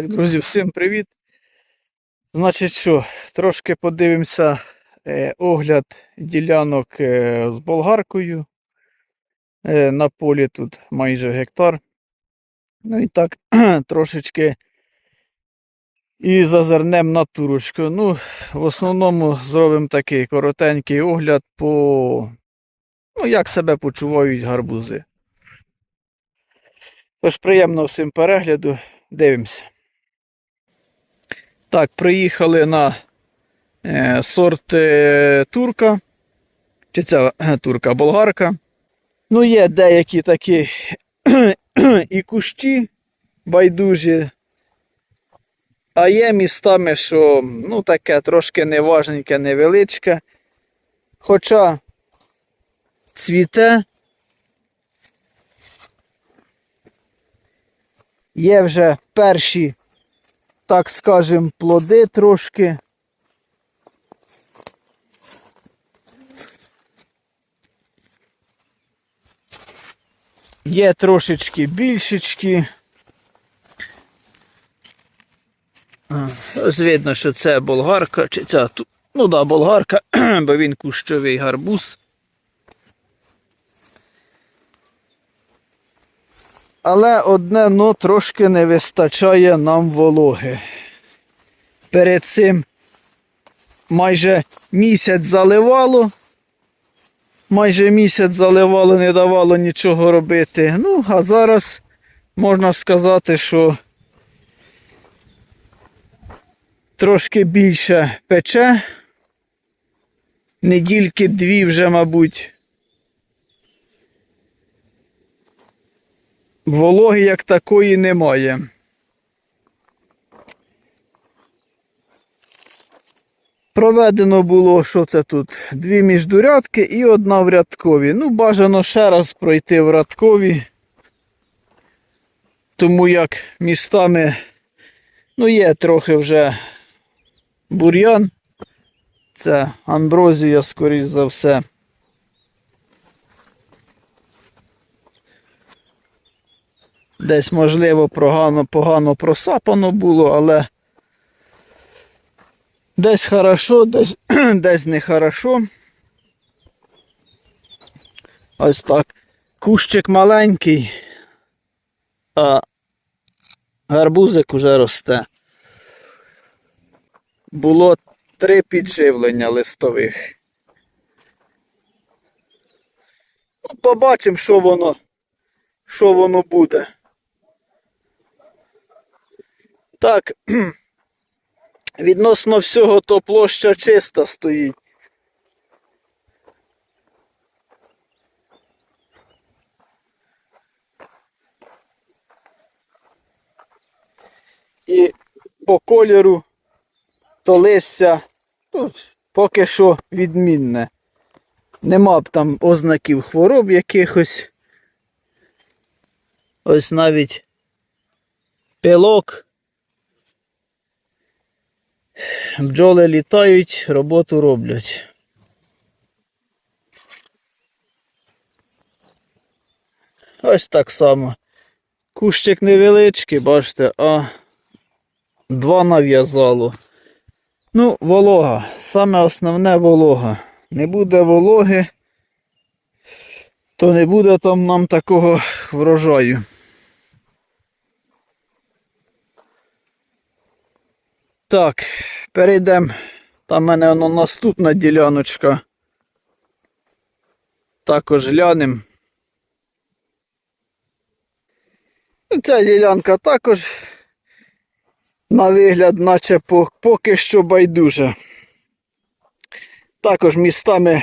Так, друзі, всім привіт. Значить що, трошки подивимося е, огляд ділянок е, з болгаркою. Е, на полі тут майже гектар. Ну і так, трошечки і зазирнемо на турочку. Ну, в основному зробимо такий коротенький огляд по ну, як себе почувають гарбузи. Тож приємно всім перегляду. Дивимося. Так, приїхали на е, сорт е, турка. Чи це е, турка болгарка. Ну, є деякі такі і кущі байдужі. А є містами, що ну, таке трошки неважненьке, невеличке. Хоча цвіте. Є вже перші, так скажем, плоди трошки. Є трошечки більшечки. Ось видно, що це болгарка, чи ця ту- ну да, болгарка, бо він кущовий гарбуз. Але одне ну трошки не вистачає нам вологи. Перед цим майже місяць заливало. Майже місяць заливало, не давало нічого робити. Ну, а зараз можна сказати, що трошки більше пече. Недільки дві вже, мабуть. Вологи як такої немає. Проведено було, що це тут? Дві міждурядки і одна в рядкові. Ну, бажано ще раз пройти в рядкові. Тому як містами, ну, є трохи вже бур'ян. Це амброзія, скоріш за все. Десь, можливо, погано, погано просапано було, але десь хорошо, десь, десь не хорошо. Ось так. Кущик маленький, а гарбузик уже росте. Було три підживлення листових. Ну, Побачимо, що воно, що воно буде. Так, відносно всього, то площа чиста стоїть. І по кольору то листя ну, поки що відмінне. Нема б там ознаків хвороб якихось. Ось навіть пилок. Бджоли літають, роботу роблять. Ось так само. Кущик невеличкий, бачите, а два нав'язало. Ну, волога. Саме основне волога. Не буде вологи, то не буде там нам такого врожаю. Так, перейдемо. Там в мене воно наступна діляночка. Також глянемо. Ну, Ця ділянка також на вигляд, наче поки що байдуже. Також містами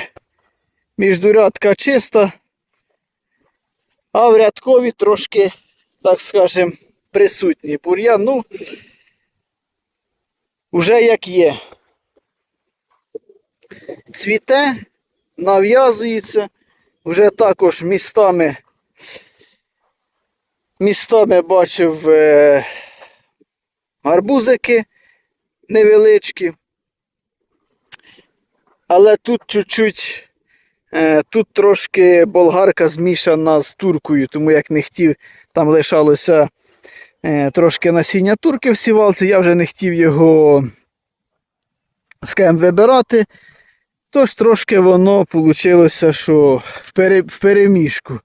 міждурядка чиста, а в рядкові трошки, так скажем, присутній бур'ян. Ну, Уже як є. Цвіте, нав'язується, вже також містами, містами бачив е, гарбузики невеличкі. Але тут чуть-чуть, е, тут трошки болгарка змішана з туркою, тому як не хотів, там лишалося Е, трошки насіння турки в сівалці, я вже не хотів його з кем вибирати. Тож трошки воно вийшло, що в переміжку.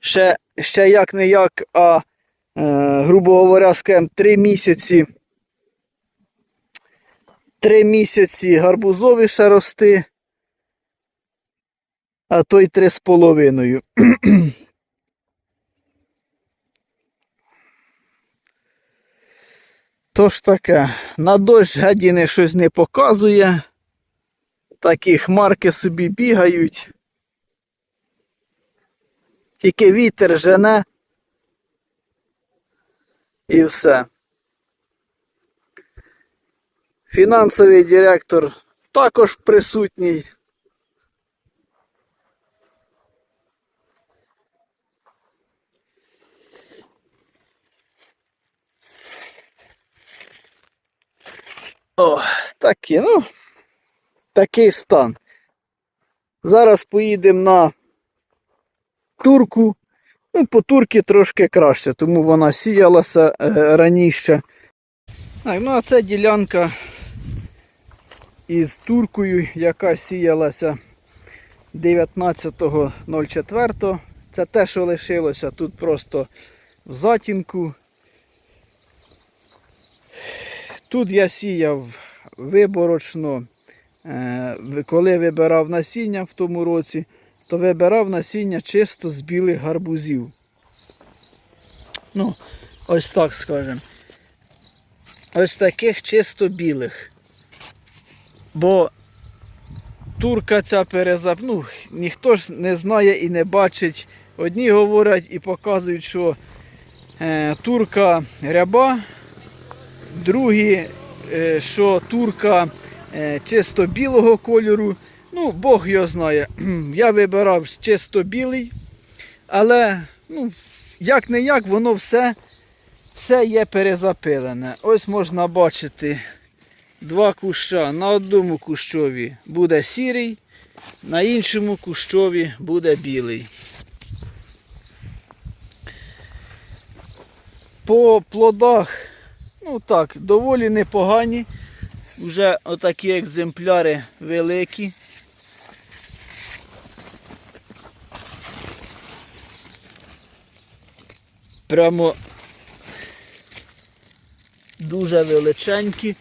Ще ще як не як, а, е, грубо говоря, з кем 3 місяці. 3 місяці гарбузові ще рости, а то й 3,5. Тож таке, на дощ гадіни щось не показує. Такі хмарки собі бігають. Тільки вітер жене. І все. Фінансовий директор також присутній. О, такі, ну, такий стан. Зараз поїдемо на турку. Ну, по турці трошки краще, тому вона сіялася е, раніше. Так, ну а це ділянка із туркою, яка сіялася 19.04. Це те, що лишилося тут просто в затінку. Тут я сіяв виборочно, е, коли вибирав насіння в тому році, то вибирав насіння чисто з білих гарбузів. Ну, ось так скажемо. Ось таких чисто білих. Бо турка ця перезап... ну, ніхто ж не знає і не бачить. Одні говорять і показують, що е, турка ряба, другі, е, що турка е, чисто білого кольору. Ну, Бог його знає. Я вибирав чисто білий, але ну, як не як, воно все, все є перезапилене. Ось можна бачити два куща. На одному кущові буде сірий, на іншому кущові буде білий. По плодах, ну так, доволі непогані. Вже отакі екземпляри великі. Прямо дуже величенькі.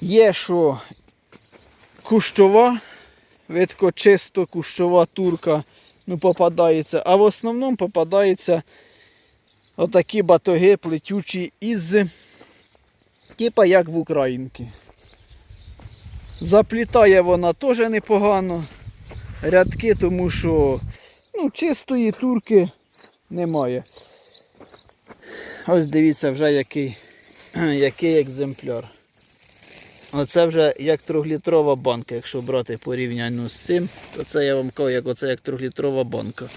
Є що кущова, видко чисто кущова турка ну, попадається, а в основному попадається отакі батоги плетючі із, типа як в Українки. Заплітає вона теж непогано. Рядки, тому що ну, чистої турки немає. Ось дивіться вже який, який екземпляр. Оце вже як трьохлітрова банка, якщо брати порівняння з цим, то це я вам кажу, як оце як трьохлітрова банка.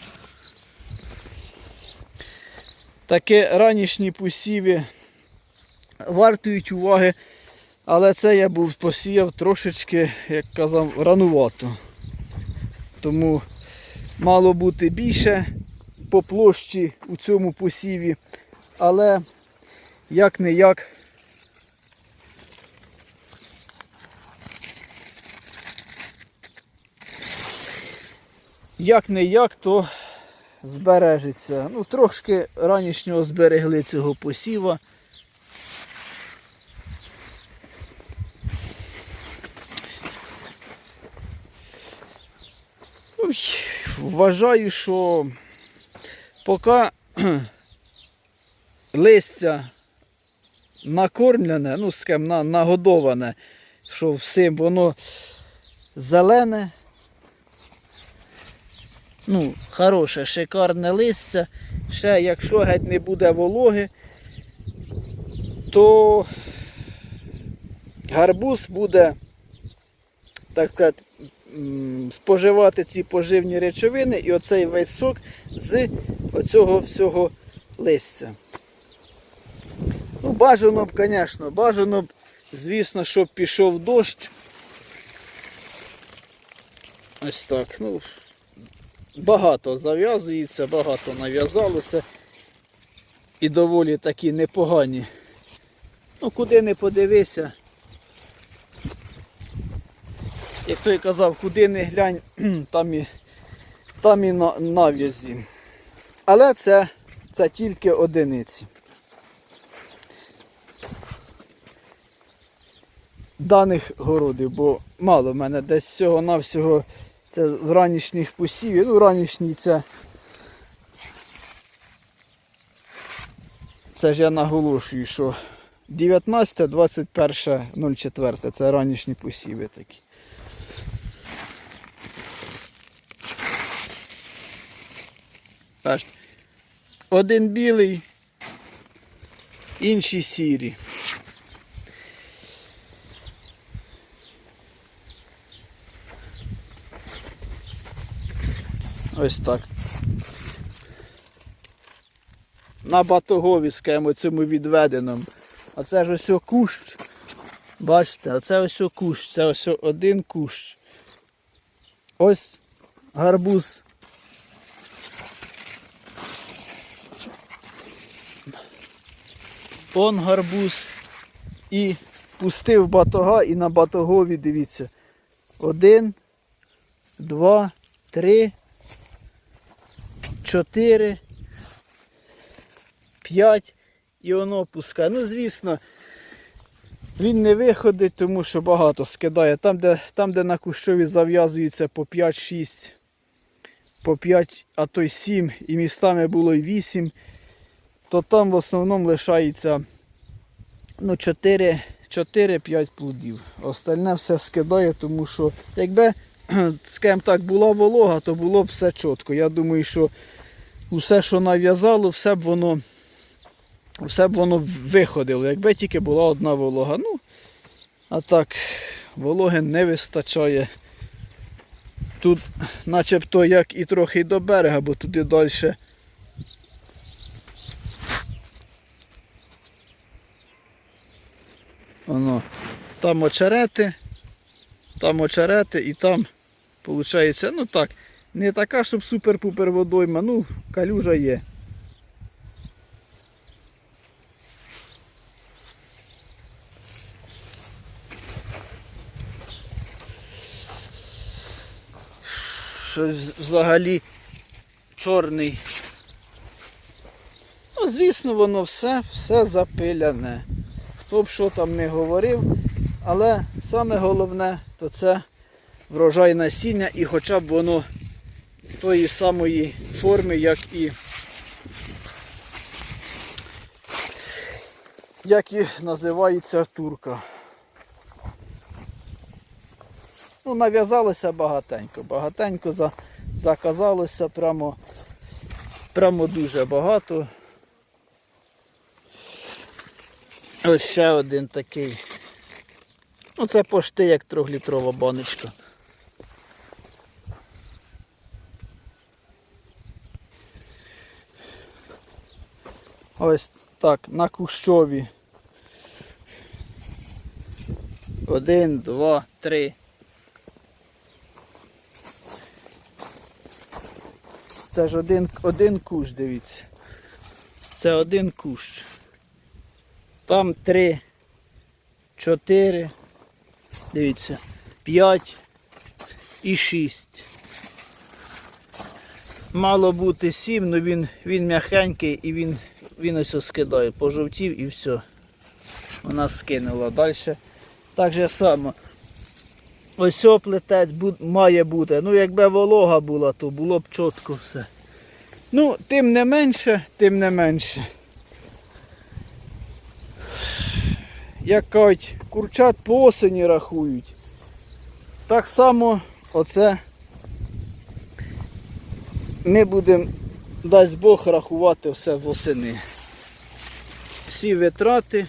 Таке ранішні посіви вартують уваги, але це я був посіяв трошечки, як казав, ранувато. Тому мало бути більше по площі у цьому посіві, але як не як. Як не як, то збережеться. Ну, трошки ранішнього зберегли цього посіва. Ой, Вважаю, що поки листя накормлене, ну, на, нагодоване, що всім воно зелене, ну, хороше, шикарне листя. Ще якщо геть не буде вологи, то гарбуз буде, так сказати, споживати ці поживні речовини і оцей весь сок з оцього всього листя. Ну, бажано б, звісно, бажано б, звісно, щоб пішов дощ. Ось так. ну, Багато зав'язується, багато нав'язалося. і доволі такі непогані. Ну, куди не подивися. Як той казав, куди не глянь, там і, там і на, нав'язі. Але це, це тільки одиниці. Даних городів, бо мало в мене десь всього-навсього це в ранішніх посівів. Ну, ранішній це. Це ж я наголошую, що 19, 21, 04 це ранішні посіви такі. Один білий, інші сірі. Ось так. На батогові скажімо, цьому відведеному. А це ж ось кущ. Бачите, а це ось кущ, це ось один кущ. Ось гарбуз. Он гарбуз. І пустив батога і на батогові, дивіться. Один, два, три, чотири, п'ять і воно пускає. Ну, звісно, він не виходить, тому що багато скидає. Там, де, там, де на кущові зав'язується по 5-6, по 5, а то й 7, і містами було й 8, то там в основному лишається ну, 4. 4-5 плодів. Остальне все скидає, тому що якби, скажімо так, була волога, то було б все чітко. Я думаю, що усе, що нав'язало, все б воно все б воно виходило, якби тільки була одна волога. Ну, а так, вологи не вистачає. Тут начебто як і трохи до берега, бо туди далі. Воно, там очерети, там очерети і там, виходить, ну так, не така, щоб супер-пупер водойма, ну, калюжа є. Щось взагалі чорний. Ну, звісно, воно все, все запиляне. Хто б що там не говорив, але саме головне, то це врожай насіння і хоча б воно тої самої форми, як і як і називається турка. Ну, нав'язалося багатенько. Багатенько за, заказалося прямо, прямо дуже багато. Ось ще один такий. Ну це пошти як трьохлітрова баночка. Ось так, на кущові. Один, два, три. Це ж один, один кущ, дивіться. Це один кущ. Там три, чотири, дивіться, п'ять і шість. Мало бути сім, але він, він м'ягенький і він, він ось скидає. Пожовтів і все. Вона скинула. Далі так же само. Ось плетець має бути. Ну, якби волога була, то було б чітко все. Ну, тим не менше, тим не менше. Як кажуть, курчат по осені рахують. Так само оце ми будемо, дасть Бог, рахувати все восени. Всі витрати,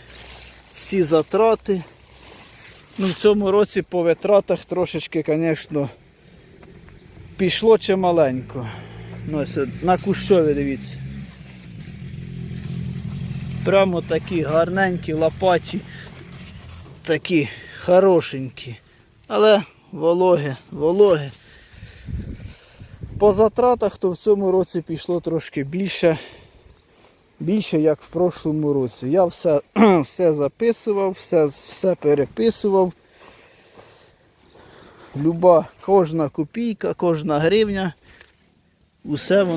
всі затрати. Ну, в цьому році по витратах трошечки, звісно, пішло чималенько. Ну, на кущові дивіться. Прямо такі гарненькі, лопаті, такі хорошенькі. Але вологи, вологи. По затратах то в цьому році пішло трошки більше. більше, як в прошлому році. Я все, все записував, все, все переписував. Люба, кожна копійка, кожна гривня, усе воно